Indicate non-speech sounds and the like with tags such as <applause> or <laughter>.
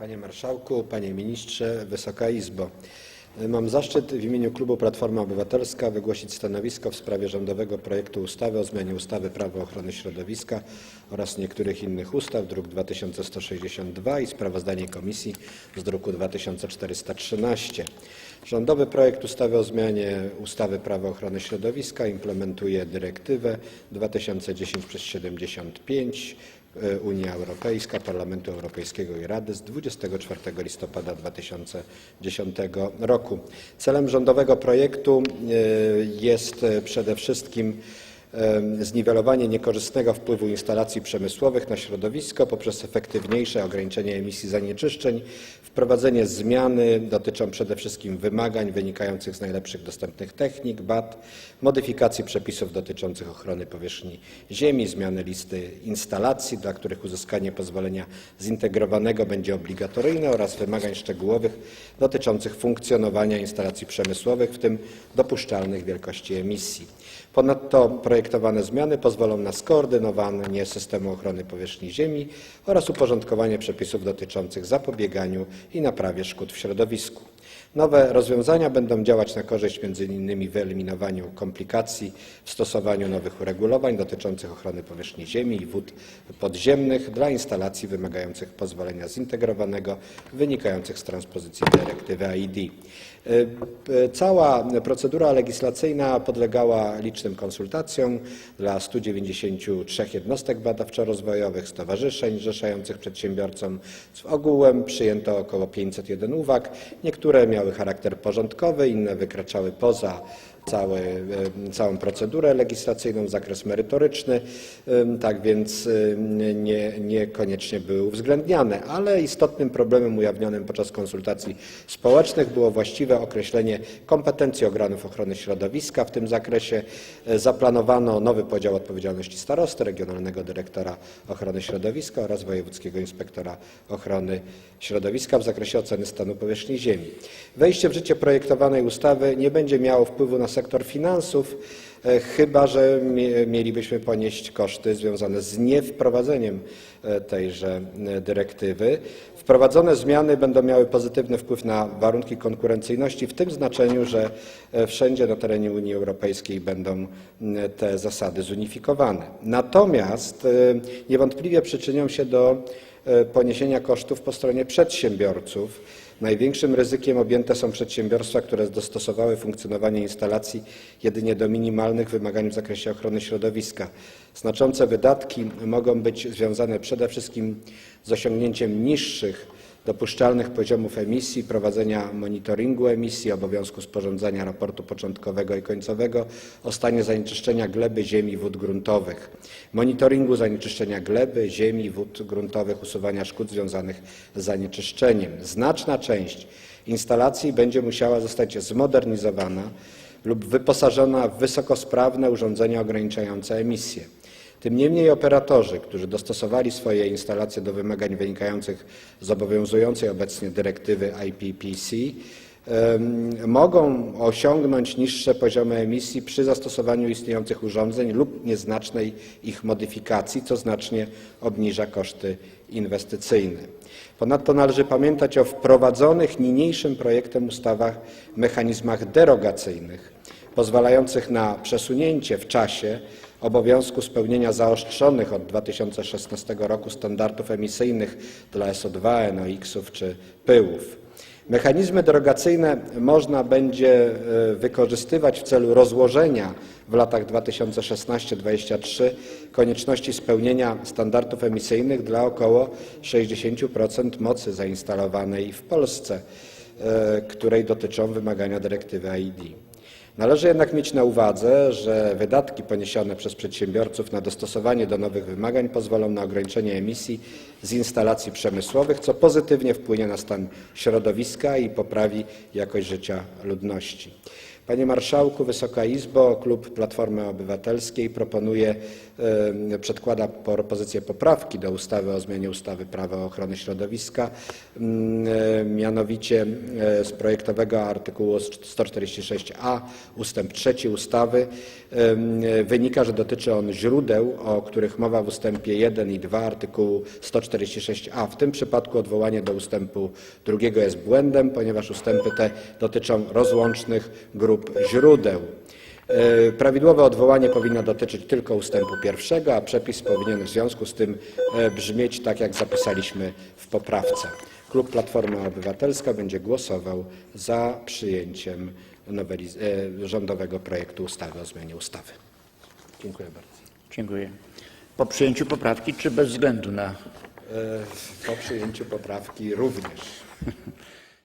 Panie Marszałku, Panie Ministrze, Wysoka Izbo. Mam zaszczyt w imieniu Klubu Platforma Obywatelska wygłosić stanowisko w sprawie rządowego projektu ustawy o zmianie ustawy Prawo ochrony środowiska oraz niektórych innych ustaw, druk 2162 i sprawozdanie komisji z druku 2413. Rządowy projekt ustawy o zmianie ustawy Prawo ochrony środowiska implementuje dyrektywę 2010/75 Unia Europejska, Parlamentu Europejskiego i Rady z 24 listopada 2010 roku. Celem rządowego projektu jest przede wszystkim zniwelowanie niekorzystnego wpływu instalacji przemysłowych na środowisko poprzez efektywniejsze ograniczenie emisji zanieczyszczeń. Wprowadzenie zmiany dotyczą przede wszystkim wymagań wynikających z najlepszych dostępnych technik BAT, modyfikacji przepisów dotyczących ochrony powierzchni ziemi, zmiany listy instalacji, dla których uzyskanie pozwolenia zintegrowanego będzie obligatoryjne oraz wymagań szczegółowych dotyczących funkcjonowania instalacji przemysłowych, w tym dopuszczalnych wielkości emisji. Ponadto projektowane zmiany pozwolą na skoordynowanie systemu ochrony powierzchni ziemi oraz uporządkowanie przepisów dotyczących zapobieganiu i naprawie szkód w środowisku. Nowe rozwiązania będą działać na korzyść m.in. wyeliminowaniu komplikacji w stosowaniu nowych uregulowań dotyczących ochrony powierzchni ziemi i wód podziemnych dla instalacji wymagających pozwolenia zintegrowanego wynikających z transpozycji dyrektywy AID. Cała procedura legislacyjna podlegała licznym konsultacjom dla 193 jednostek badawczo-rozwojowych, stowarzyszeń zrzeszających przedsiębiorców. Ogółem przyjęto około 501 uwag. Niektóre miały charakter porządkowy, inne wykraczały poza cały, całą procedurę legislacyjną, zakres merytoryczny, tak więc nie, niekoniecznie były uwzględniane, ale istotnym problemem ujawnionym podczas konsultacji społecznych było właściwe określenie kompetencji organów ochrony środowiska. W tym zakresie zaplanowano nowy podział odpowiedzialności starosty, regionalnego dyrektora ochrony środowiska oraz wojewódzkiego inspektora ochrony środowiska w zakresie oceny stanu powierzchni ziemi. Wejście w życie projektowanej ustawy nie będzie miało wpływu na sektor finansów, chyba że mielibyśmy ponieść koszty związane z niewprowadzeniem tejże dyrektywy. Wprowadzone zmiany będą miały pozytywny wpływ na warunki konkurencyjności w tym znaczeniu, że wszędzie na terenie Unii Europejskiej będą te zasady zunifikowane. Natomiast niewątpliwie przyczynią się do poniesienia kosztów po stronie przedsiębiorców. Największym ryzykiem objęte są przedsiębiorstwa, które dostosowały funkcjonowanie instalacji jedynie do minimalnych wymagań w zakresie ochrony środowiska. Znaczące wydatki mogą być związane przede wszystkim z osiągnięciem niższych dopuszczalnych poziomów emisji, prowadzenia monitoringu emisji, obowiązku sporządzania raportu początkowego i końcowego o stanie zanieczyszczenia gleby, ziemi i wód gruntowych, monitoringu zanieczyszczenia gleby, ziemi, wód gruntowych, usuwania szkód związanych z zanieczyszczeniem. Znaczna część instalacji będzie musiała zostać zmodernizowana lub wyposażona w wysokosprawne urządzenia ograniczające emisje. Tym niemniej operatorzy, którzy dostosowali swoje instalacje do wymagań wynikających z obowiązującej obecnie dyrektywy IPPC, mogą osiągnąć niższe poziomy emisji przy zastosowaniu istniejących urządzeń lub nieznacznej ich modyfikacji, co znacznie obniża koszty inwestycyjne. Ponadto należy pamiętać o wprowadzonych niniejszym projektem ustawach mechanizmach derogacyjnych pozwalających na przesunięcie w czasie obowiązku spełnienia zaostrzonych od 2016 roku standardów emisyjnych dla SO2, NOx-ów czy pyłów. Mechanizmy derogacyjne można będzie wykorzystywać w celu rozłożenia w latach 2016-2023 konieczności spełnienia standardów emisyjnych dla około 60% mocy zainstalowanej w Polsce, której dotyczą wymagania dyrektywy AID. Należy jednak mieć na uwadze, że wydatki poniesione przez przedsiębiorców na dostosowanie do nowych wymagań pozwolą na ograniczenie emisji z instalacji przemysłowych, co pozytywnie wpłynie na stan środowiska i poprawi jakość życia ludności. Panie Marszałku, Wysoka Izbo, Klub Platformy Obywatelskiej proponuje, przedkłada propozycję poprawki do ustawy o zmianie ustawy Prawo ochrony środowiska. Mianowicie e, z projektowego artykułu 146a ustęp 3 ustawy wynika, że dotyczy on źródeł, o których mowa w ustępie 1 i 2 artykułu 146a. W tym przypadku odwołanie do ustępu drugiego jest błędem, ponieważ ustępy te dotyczą rozłącznych grup źródeł. E, Prawidłowe odwołanie powinno dotyczyć tylko ustępu pierwszego, a przepis powinien w związku z tym e, brzmieć tak, jak zapisaliśmy w poprawce. Klub Platforma Obywatelska będzie głosował za przyjęciem noweliz- e, rządowego projektu ustawy o zmianie ustawy. Dziękuję bardzo. Dziękuję. Po przyjęciu poprawki czy bez względu na... E, Po przyjęciu poprawki również. <laughs>